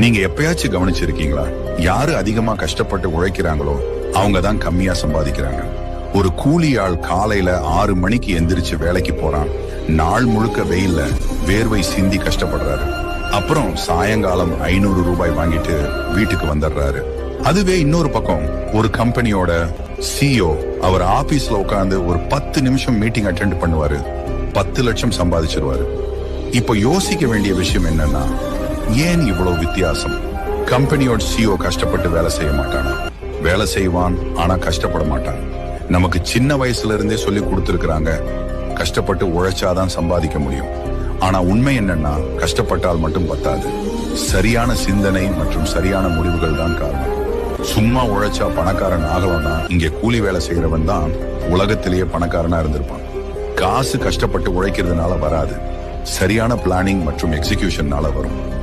நீங்க எப்பயாச்சும் கவனிச்சிருக்கீங்களா? யாரு அதிகமா கஷ்டப்பட்டு உழைக்கிறாங்களோ அவங்க தான் கம்மியா சம்பாதிக்கிறாங்க. ஒரு கூலி ஆள் காலையில ஆறு மணிக்கு எந்திரிச்சு வேலைக்கு போறான். நாள் முழுக்க வெயில்ல வேர்வை சிந்தி கஷ்டப்படுறாரு. அப்புறம் சாயங்காலம் ஐநூறு ரூபாய் வாங்கிட்டு வீட்டுக்கு வந்துடுறாரு. அதுவே இன்னொரு பக்கம் ஒரு கம்பெனியோட சிஓ அவர் ஆபீஸ்ல உட்காந்து ஒரு பத்து நிமிஷம் மீட்டிங் அட்டென்ட் பண்ணுவாரு. பத்து லட்சம் சம்பாதிச்சிருவாரு. இப்போ யோசிக்க வேண்டிய விஷயம் என்னன்னா ஏன் இவ்வளவு வித்தியாசம்? கம்பெனியோட சிஓ கஷ்டப்பட்டு வேலை செய்ய மாட்டானா? வேலை செய்வான் ஆனா கஷ்டப்பட மாட்டான். நமக்கு சின்ன வயசுல இருந்தே சொல்லி கொடுத்துருக்காங்க கஷ்டப்பட்டு உழைச்சாதான் சம்பாதிக்க முடியும். ஆனா உண்மை என்னன்னா கஷ்டப்பட்டால் மட்டும் பத்தாது. சரியான சிந்தனை மற்றும் சரியான முடிவுகள் தான் காரணம். சும்மா உழைச்சா பணக்காரன் ஆகலன்னா இங்க கூலி வேலை செய்யறவன் தான் உலகத்திலேயே பணக்காரனா இருந்திருப்பான். காசு கஷ்டப்பட்டு உழைக்கிறதுனால வராது. சரியான பிளானிங் மற்றும் எக்ஸிகியூஷன்னால வரும்.